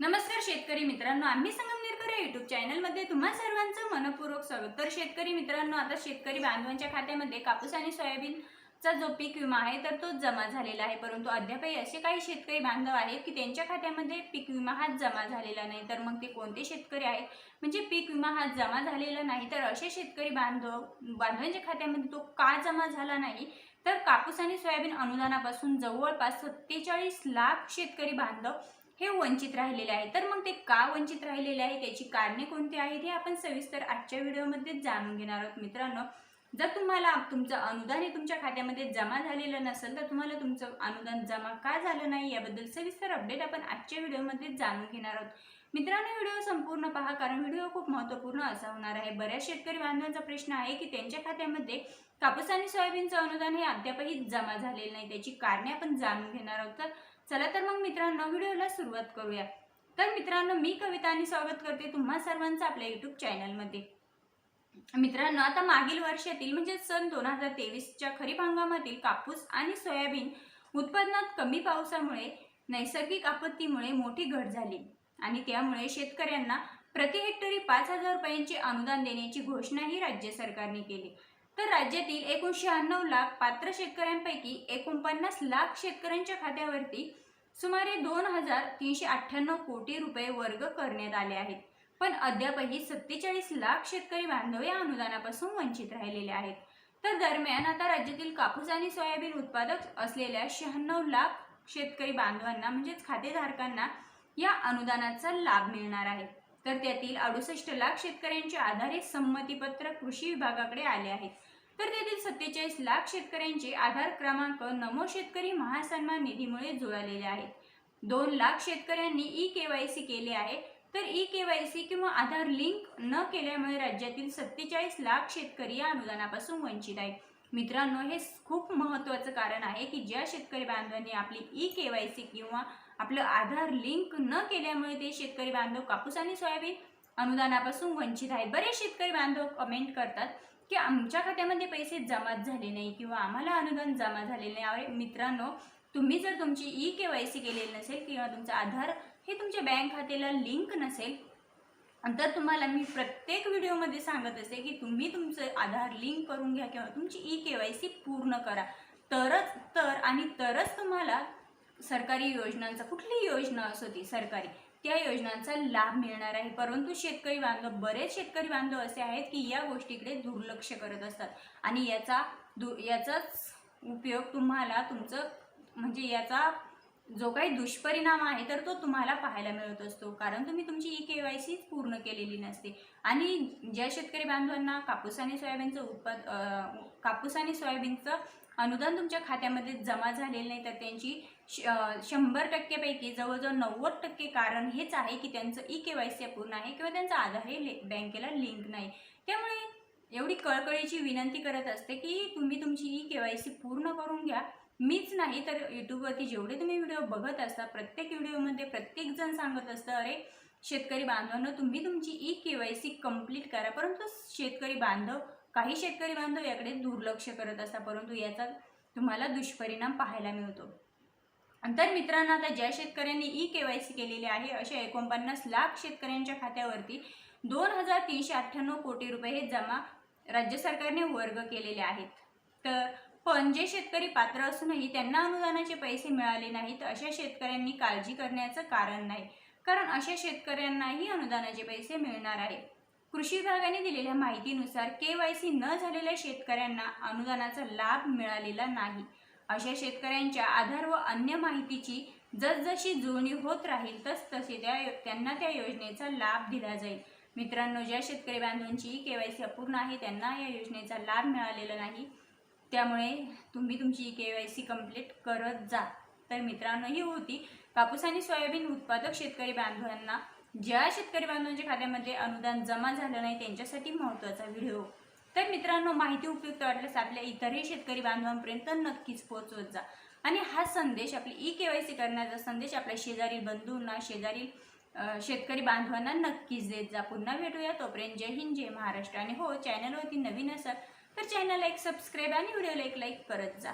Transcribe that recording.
नमस्कार शेतकरी मित्रांनो आम्ही संगमनेरकर या युट्यूब चॅनलमध्ये तुम्हा सर्वांचं मनपूर्वक स्वागत. तर शेतकरी मित्रांनो आता शेतकरी बांधवांच्या खात्यामध्ये कापूस आणि सोयाबीनचा जो पीक विमा आहे तर तो जमा झालेला आहे. परंतु अद्यापही असे काही शेतकरी बांधव आहेत की त्यांच्या खात्यामध्ये पीक विमा हा जमा झालेला नाही. तर मग ते कोणते शेतकरी आहेत? म्हणजे पीक विमा हा जमा झालेला नाही तर असे शेतकरी बांधव बांधवांच्या खात्यामध्ये तो का जमा झाला नाही? तर कापूस आणि सोयाबीन अनुदानापासून जवळपास सत्तेचाळीस लाख शेतकरी बांधव हे वंचित राहिलेले आहे. तर मग ते का वंचित राहिलेले आहे? त्याची कारणे कोणती आहेत? हे आपण सविस्तर आजच्या व्हिडिओमध्ये जाणून घेणार आहोत मित्रांनो. जर तुम्हाला तुमचं अनुदान हे तुमच्या खात्यामध्ये जमा झालेलं नसेल तर तुम्हाला तुमचं अनुदान जमा का झालं नाही याबद्दल सविस्तर अपडेट आपण आजच्या व्हिडिओमध्ये जाणून घेणार आहोत. मित्रांनो व्हिडिओ संपूर्ण पहा कारण व्हिडिओ खूप महत्त्वपूर्ण असा होणार आहे. बऱ्याच शेतकरी बांधवांचा प्रश्न आहे की त्यांच्या खात्यामध्ये कापूस आणि सोयाबीनचं अनुदान हे अद्यापही जमा झालेलं नाही. त्याची कारणे आपण जाणून घेणार आहोत. तर चला तर मग मित्रांनो व्हिडिओला सुरुवात करूया. तर मित्रांनो मी कविता आणि स्वागत करते तुम्हा सर्वांचं आपल्या युट्यूब चॅनलमध्ये मित्रांनो आता मागील वर्षातील म्हणजे सन दोन हजार तेवीसच्या खरीप हंगामातील कापूस आणि सोयाबीन उत्पादनात कमी पावसामुळे नैसर्गिक आपत्तीमुळे मोठी घट झाली. आणि त्यामुळे शेतकऱ्यांना प्रति हेक्टरी पाच हजार रुपयांचे अनुदान देण्याची घोषणाही राज्य सरकारने केली. तर राज्यातील एकूण शहाण्णव लाख पात्र शेतकऱ्यांपैकी एकोणपन्नास लाख शेतकऱ्यांच्या खात्यावरती सुमारे दोन हजार तीनशे अठ्ठ्याण्णव कोटी रुपये वर्ग करण्यात आले आहेत. पण अद्यापही सत्तेचाळीस लाख शेतकरी बांधव या अनुदानापासून वंचित राहिलेले आहेत. तर दरम्यान आता राज्यातील कापूस आणि सोयाबीन उत्पादक असलेल्या शहाण्णव लाख शेतकरी बांधवांना म्हणजेच खातेधारकांना या अनुदानाचा लाभ मिळणार आहे. तर त्यातील अडुसष्ट लाख शेतकऱ्यांचे आधारित संमतीपत्र कृषी विभागाकडे आले आहेत तर त्यातील सत्तेचाळीस लाख शेतकऱ्यांचे आधार क्रमांक नमो शेतकरी महासन्मान निधीमुळे जुळलेले आहेत. दोन लाख शेतकऱ्यांनी ई केवायसी केले आहे. तर ई केवायसी किंवा आधार लिंक न केल्यामुळे राज्यातील सत्तेचाळीस लाख शेतकरी या अनुदानापासून वंचित आहेत. मित्रांनो हे खूप महत्त्वाचं कारण आहे की ज्या शेतकरी बांधवांनी आपली ई केवायसी किंवा आपलं आधार लिंक न केल्यामुळे ते शेतकरी बांधव कापूस आणि सोयाबीन अनुदानापासून वंचित आहेत बरेच शेतकरी बांधव कमेंट करतात की आमच्या खात्यामध्ये पैसे जमाच झाले नाही किंवा आम्हाला अनुदान जमा झालेले नाही. अरे मित्रांनो तुम्ही जर तुमची ई के वाय सी केलेली नसेल किंवा तुमचं आधार हे तुमच्या बँक खात्याला लिंक नसेल तर तुम्हाला मी प्रत्येक व्हिडिओमध्ये सांगत असते की तुम्ही तुमचं आधार लिंक करून घ्या किंवा तुमची ई के वाय सी पूर्ण करा. तरच तर आणि तरच तुम्हाला सरकारी योजनांचा कुठलीही योजना असो ती सरकारी त्या योजनांचा लाभ मिळणार आहे. परंतु शेतकरी बांधव बरेच शेतकरी बांधव असे आहेत की या गोष्टीकडे दुर्लक्ष करत असतात. आणि याचा दु याचाच उपयोग तुम्हाला तुमचं म्हणजे याचा जो काही दुष्परिणाम आहे तर तो तुम्हाला पाहायला मिळत असतो. कारण तुम्ही तुमची ई के वाय सी पूर्ण केलेली नसते. आणि ज्या शेतकरी बांधवांना कापूस आणि सोयाबीनचं उत्पाद कापूस आणि सोयाबीनचं अनुदान तुमच्या खात्यामध्ये जमा झालेलं नाही तर त्यांची श- शंभर टक्केपैकी जवळजवळ नव्वद टक्के कारण हेच आहे की त्यांचं ई के वाय सी अपूर्ण आहे किंवा त्यांचा आधार हे ले- बँकेला लिंक नाही. त्यामुळे एवढी कळकळीची विनंती करत असते की तुम्ही तुमची ई के वाय सी पूर्ण करून घ्या. मीच नाही तर यूट्यूबवरती जेवढे तुम्ही व्हिडिओ बघत असता प्रत्येक व्हिडिओमध्ये प्रत्येकजण सांगत असतं अरे शेतकरी बांधवांना तुम्ही तुमची e K Y C complete करा. परंतु शेतकरी बांधव काही शेतकरी बांधव याकडे दुर्लक्ष करत असतात परंतु याचा तुम्हाला दुष्परिणाम पाहायला मिळतो. तर मित्रांनो आता ज्या शेतकऱ्यांनी ई के वाय सी केलेली आहे अशा एकोणपन्नास लाख शेतकऱ्यांच्या खात्यावरती दोन हजार तीनशे अठ्ठ्याण्णव कोटी रुपये हे जमा राज्य सरकारने वर्ग केलेले आहेत. तर पण जे शेतकरी पात्र असूनही त्यांना अनुदानाचे पैसे मिळाले नाहीत अशा शेतकऱ्यांनी काळजी करण्याचं कारण नाही. कारण अशा शेतकऱ्यांनाही अनुदानाचे पैसे मिळणार आहे. कृषी विभागाने दिलेल्या माहितीनुसार के वाय सी न झालेल्या शेतकऱ्यांना अनुदानाचा लाभ मिळालेला नाही. अशा शेतकऱ्यांच्या आधार व अन्य माहितीची जसजशी जुळणी होत राहील तस तसे त्या त्यांना त्या योजनेचा लाभ दिला जाईल. मित्रांनो ज्या शेतकरी बांधवांची के वाय सी अपूर्ण आहे त्यांना या योजनेचा लाभ मिळालेला नाही. त्यामुळे तुम्ही तुमची के वाय सी कंप्लीट करत जा. तर मित्रांनो ही होती कापूस आणि सोयाबीन उत्पादक शेतकरी बांधवांना. ज्या शेतकरी बांधवांच्या खात्यामध्ये अनुदान जमा झालं नाही त्यांच्यासाठी महत्त्वाचा व्हिडिओ. तर मित्रांनो माहिती उपयुक्त वाटल्यास आपल्या इतरही शेतकरी बांधवांपर्यंत नक्कीच पोहोचवत जा. आणि हा संदेश आपली ई के वाय सी करण्याचा संदेश आपल्या शेजारील बंधूंना शेजारील शेतकरी बांधवांना नक्कीच देत जा. पुन्हा भेटूया. तोपर्यंत जय हिंद जय महाराष्ट्र. आणि हो चॅनलवरती नवीन असाल तर चॅनलला एक सबस्क्राईब आणि व्हिडिओला एक लाईक करत जा.